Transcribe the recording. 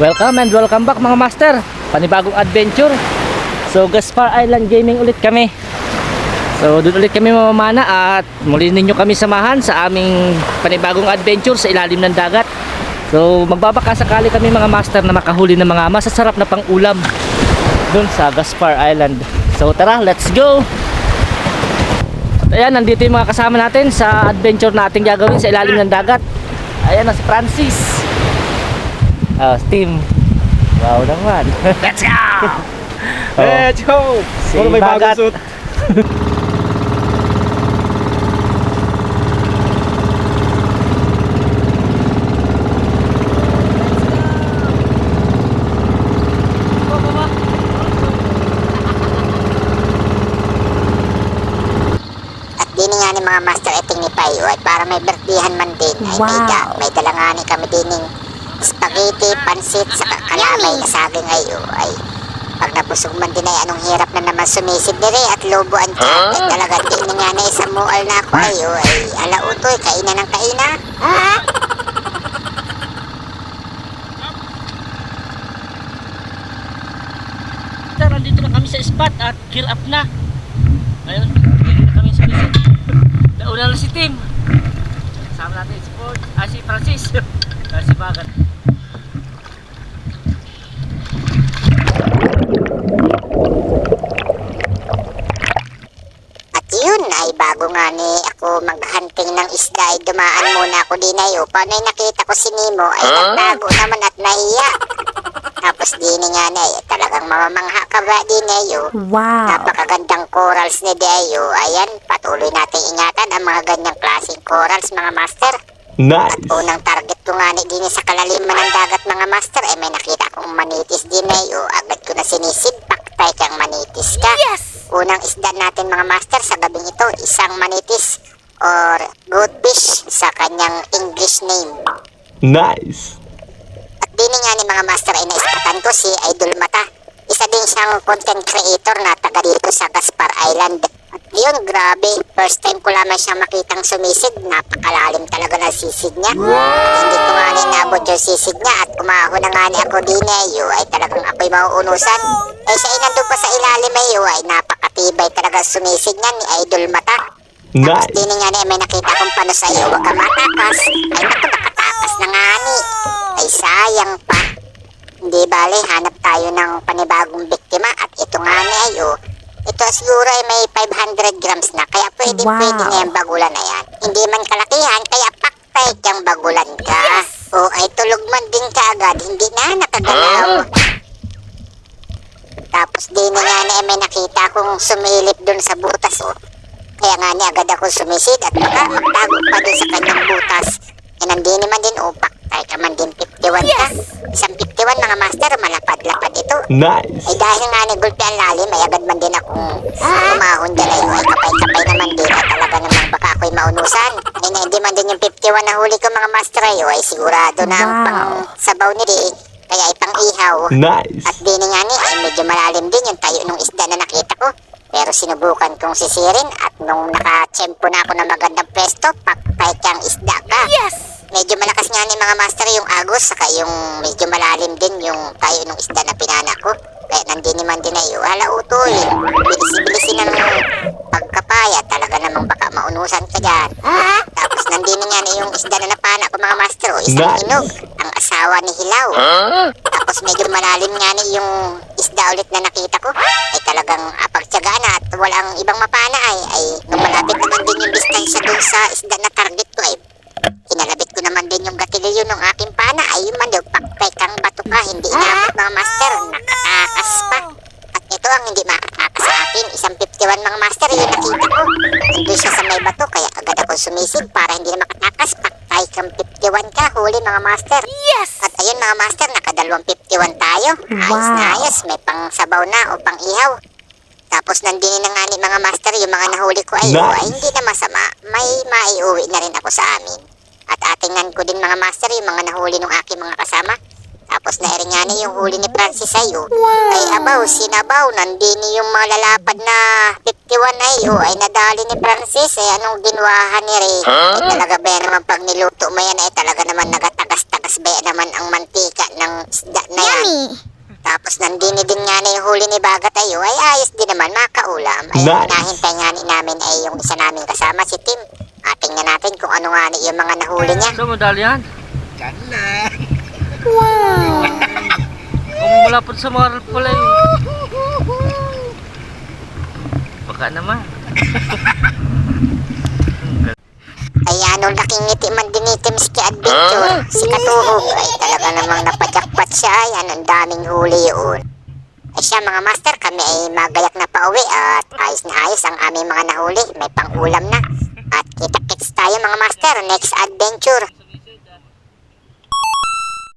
Welcome and welcome back mga master. Panibagong adventure. So Gaspar Island Gaming ulit kami. So doon ulit kami mamamana At muli ninyo kami samahan Sa aming panibagong adventure Sa ilalim ng dagat. So magbabaka sakali kami mga master Na makahuli ng mga masasarap na pang ulam Doon sa Gaspar Island. So tara let's go! At ayan nandito yung mga kasama natin Sa adventure natin gagawin sa ilalim ng dagat. Ayan na si Francis Ah, Steam. Wow naman. Let's go! oh, Let's go! Si Puro may bagong suit. Mga master eting ni Payo at para may birthdayan man din ay may, da, may dala nga ni kami dining spaghetti, pansit, sa kalamay na saging ay ay pag nabusog man din ay anong hirap na naman sumisid dire at loboan ka at talaga din nga na isang mual na ako ay ay alautoy kainan ng kaina ha? Nandito na kami sa spot at gear up na. Ayun, ready na kami sa visit. Nauna na si Tim. Kasama natin si Ford, ah, si Francis. Ah, si Bagat. At yun ay bago nga ni ako maghunting ng isda ay dumaan muna ako din ay paano ay nakita ko si Nemo ay nagtago naman at nahiya. Tapos din nga na eh, talagang mamamangha ka ba din eh Wow. Napakagandang corals ni Deo. Ayan, patuloy nating ingatan ang mga ganyang klaseng corals mga master. Nice! Unang target ko nga ni din sa kalaliman ng dagat mga master eh may nakita akong manitis din eh Agad ko na sinisid, kang manitis ka. Yes! Unang isda natin mga master sa gabing ito, isang manitis or goldfish sa kanyang English name. Nice! At dini nga ni mga master ay naispatan ko si Idol Mata. Isa din siyang content creator na taga dito sa yun, grabe. First time ko lamang siyang makitang sumisid. Napakalalim talaga ng sisid niya. At hindi ko nga na inabot yung sisid niya at umaho na nga ni ako din eh. Yo, ay talagang ako'y mauunusan. Eh siya ay nandun pa sa ilalim eh. Yo, ay napakatibay talaga sumisid niya ni Idol Mata. Tapos Nice! dini nga ni may nakita kong pano sa iyo, huwag ka matakas. Ay naku, nakatakas na nga ni. Ay sayang pa. Hindi bale, hanap tayo ng panibagong biktima at ito nga ni ayo. Ito siguro ay may 500 grams na, kaya pwede Wow. pwede na yung bagulan na yan. Hindi man kalakihan, kaya paktay kang bagulan ka. O ay tulog man din ka agad, hindi na nakagalaw. Tapos di na nga na may nakita kong sumilip dun sa butas oh. Kaya nga ni agad ako sumisid at baka magtago pa dun sa kanyang butas. E nandini naman din upak. Tayo ka man din 51 ka. Isang 51 mga master, malapad-lapad. Nice! Ay dahil nga ni gulpi ang lalim, ay agad man din akong umahon dyan ay ay kapay-kapay naman din. At talaga namang baka ako'y maunusan. Ay na hindi man din yung 51 na huli ko mga master ay, ay sigurado na ang Wow. pang sabaw ni di. Kaya ay pang ihaw. At Nice! di na nga ni, ay medyo malalim din yung tayo nung isda na nakita ko. Pero sinubukan kong sisirin at nung nakachempo na ako ng magandang pwesto, paktay kang isda ka. Yes! Medyo malakas nga ni mga master yung agos, saka yung medyo malalim din yung tayo nung isda na pinana ko. Kaya nandini naman din na yung hala utoy. Bilisi-bilisi ng pagkapaya, talaga namang baka maunusan ka dyan. Tapos nandini nga na yung isda na napana ko mga master, o isang inog, ang asawa ni Hilaw. Tapos medyo malalim nga ni yung isda ulit na nakita ko. Ay talagang apagtsagaan na at walang ibang mapana ay, ay nung malapit naman din yung distansya dun sa isda na target hindi makatakas sa akin isang 51 mga master yung nakita ko nandun siya sa may bato kaya agad ako sumisid para hindi na makatakas paktay kang 51 ka huli mga master Yes! at ayun mga master, nakadalawang 51 tayo. Ayos na Wow. ayos, may pang sabaw na o pang ihaw. Tapos nandini na nga ni mga master, yung mga nahuli ko ay, Nice. ay hindi na masama. May maiuwi na rin ako sa amin. At atingan ko din mga master, yung mga nahuli ng aking mga kasama. Tapos na nga ni yung huli ni Francis ayo. Ay abaw, sinabaw, nandini yung mga lalapad na 51 ay, o ay nadali ni Francis. Ay anong ginawahan ni Ray? Ay talaga ba yan naman pag niluto mo yan ay talaga naman nagatagas-tagas kasbaya naman ang mantika ng isda na yan. Tapos nandini din nga na yung huli ni Bagat ayo ay ayos din naman makaulam. Ay Nice. hinahintay nga ni namin ay yung isa naming kasama si Tim. At tingnan natin kung ano nga ni yung mga nahuli niya. So, modal yan. Diyan na. Kung wala po sa moral pala eh. Baka naman. Ay anong laking ngiti man din ni Tim Ski Adventure. Si Katuhog ay talaga namang napajakpat siya. Ay ang daming huli yun. Ay siya mga master, kami ay magayak na pauwi at ayos na ayos ang aming mga nahuli. May pang-ulam na. At kita-kits tayo mga master, next adventure.